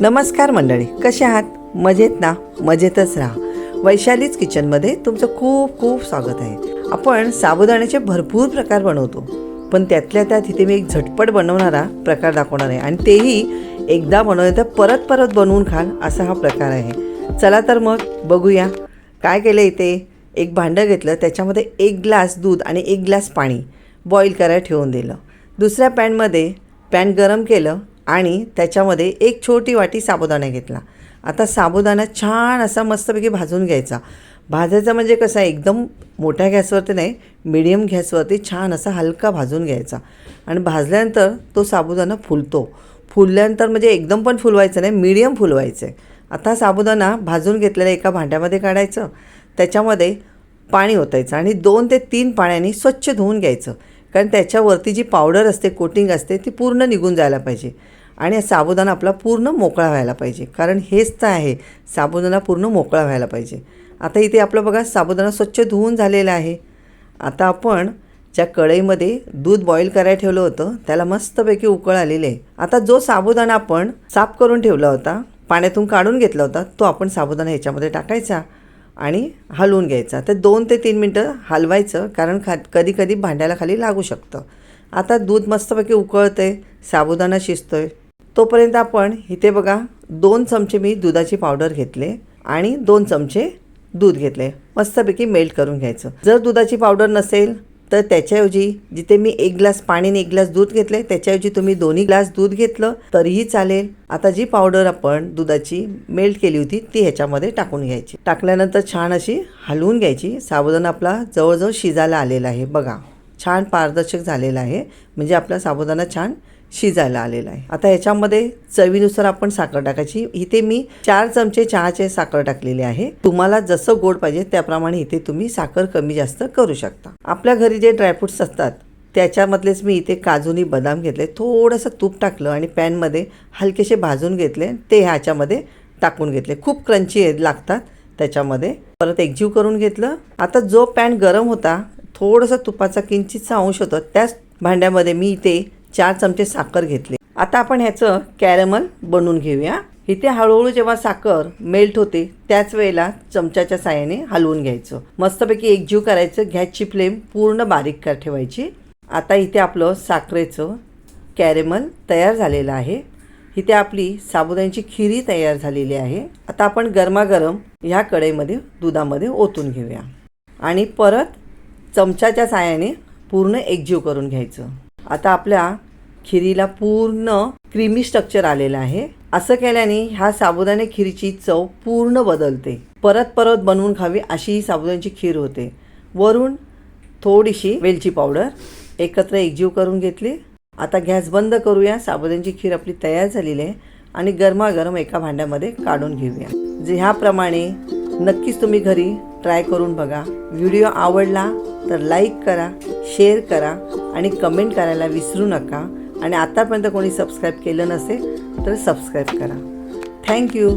नमस्कार मंडळी कसे आहात? मजेत ना? मजेतच राहा. वैशालीच किचनमध्ये तुमचं खूप खूप स्वागत आहे. आपण साबुदाण्याचे भरपूर प्रकार बनवतो. पण त्यातल्या त्यात इथे मी एक झटपट बनवणारा प्रकार दाखवणार आहे. आणि तेही एकदा बनवलं तर परत परत बनवून खाल असा हा प्रकार आहे. चला तर मग बघूया. काय केलं इथे? एक भांडं घेतलं. त्याच्यामध्ये एक ग्लास दूध आणि एक ग्लास पाणी बॉईल करायला ठेवून दिलं. दुसऱ्या पॅनमध्ये पॅन गरम केलं. आणि त्याच्यामध्ये एक छोटी वाटी साबुदाणा घेतला. आता साबुदाणा छान असा मस्तपैकी भाजून घ्यायचा. भाजायचा म्हणजे कसा एकदम मोठ्या गॅसवरती नाही मिडियम गॅसवरती छान असा हलका भाजून घ्यायचा. आणि भाजल्यानंतर तो साबुदाणा फुलतो. फुलल्यानंतर म्हणजे एकदम पण फुलवायचं नाही मिडियम फुलवायचं आहे आता साबुदाणा भाजून घेतलेला एका भांड्यामध्ये काढायचं. त्याच्यामध्ये पाणी ओतायचं आणि दोन ते तीन पाण्याने स्वच्छ धुवून घ्यायचं. कारण त्याच्यावरती जी पावडर असते कोटिंग असते ती पूर्ण निघून जायला पाहिजे. आणि साबुदाणा आपला पूर्ण मोकळा व्हायला पाहिजे. कारण हेच तर आहे साबुदाणा पूर्ण मोकळा व्हायला पाहिजे. आता इथे आपलं बघा साबुदाणा स्वच्छ धुवून झालेला आहे. आता आपण ज्या कढईमध्ये दूध बॉईल करायला ठेवलं होतं त्याला मस्तपैकी उकळ आलेली आहे. आता जो साबुदाणा आपण साफ करून ठेवला होता पाण्यातून काढून घेतला होता तो आपण साबुदाणा ह्याच्यामध्ये टाकायचा आणि हलवून घ्यायचा. तर दोन ते तीन मिनटं हलवायचं कारण खा कधी कधी भांड्याला खाली लागू शकतं. आता दूध मस्तपैकी उकळतं आहे साबुदाणा शिजतो आहे तोपर्यंत आपण इथे बघा दोन चमचे मी दुधाची पावडर घेतले आणि दोन चमचे दूध घेतले. मस्तपैकी मेल्ट करून घ्यायचं. जर दुधाची पावडर नसेल तर त्याच्याऐवजी जिथे मी एक ग्लास पाणी आणि एक ग्लास दूध घेतले त्याच्याऐवजी तुम्ही दोन्ही ग्लास दूध घेतलं तरीही चालेल. आता जी पावडर आपण दुधाची मेल्ट केली होती ती ह्याच्यामध्ये टाकून घ्यायची. टाकल्यानंतर छान अशी हलवून घ्यायची. साबुदाणा आपला जवळजवळ शिजायला आलेला आहे. बघा छान पारदर्शक झालेला आहे. म्हणजे आपला साबुदाणा छान शिजायला आलेला आहे. आता ह्याच्यामध्ये चवीनुसार आपण साखर टाकायची. इथे मी चार चमचे चहाचे साखर टाकलेले आहे. तुम्हाला जसं गोड पाहिजे त्याप्रमाणे इथे तुम्ही साखर कमी जास्त करू शकता. आपल्या घरी जे ड्रायफ्रुट्स असतात त्याच्यामधलेच मी इथे काजूनी बदाम घेतले. थोडंसं तूप टाकलं आणि पॅनमध्ये हलकेसे भाजून घेतले. ते ह्याच्यामध्ये टाकून घेतले. खूप क्रंची लागतात. त्याच्यामध्ये परत एकजीव करून घेतलं. आता जो पॅन गरम होता थोडंसं तुपाचा किंचितचा अंश होता. त्याच भांड्यामध्ये मी इथे चार चमचे साखर घेतले. आता आपण ह्याचं कॅरमल बनवून घेऊया. इथे हळूहळू जेव्हा साखर मेल्ट होते त्याच वेळेला चमच्याच्या साह्याने हलवून घ्यायचं. मस्तपैकी एकजीव करायचं गॅसची फ्लेम पूर्ण बारीक कर ठेवायची. आता इथे आपलं साखरेचं कॅरेमल तयार झालेलं आहे. इथे आपली साबुदाण्याची खिरी तयार झालेली आहे. आता आपण गरमागरम ह्या कढईमध्ये दुधामध्ये ओतून घेऊया. आणि परत चमच्याच्या साह्याने पूर्ण एकजीव करून घ्यायचं. आता आपल्या खिरीला पूर्ण क्रीमी स्ट्रक्चर आलेलं आहे. असं केल्याने ह्या साबुदाणे खिरीची चव पूर्ण बदलते. परत परत बनवून खावी अशी ही साबुदाण्याची खीर होते. वरून थोडीशी वेलची पावडर एकत्र एकजीव करून घेतली. आता गॅस बंद करूया. साबुदाण्याची खीर आपली तयार झालेली आहे आणि गरमागरम एका भांड्यामध्ये काढून घेऊया. जे ह्याप्रमाणे नक्कीच तुम्ही घरी ट्राय करून बघा. व्हिडिओ आवडला तर लाईक करा शेअर करा आणि कमेंट करायला विसरू नका. आणि आतापर्यंत कोणी सबस्क्राईब केलं नसेल तर सबस्क्राईब करा. थँक्यू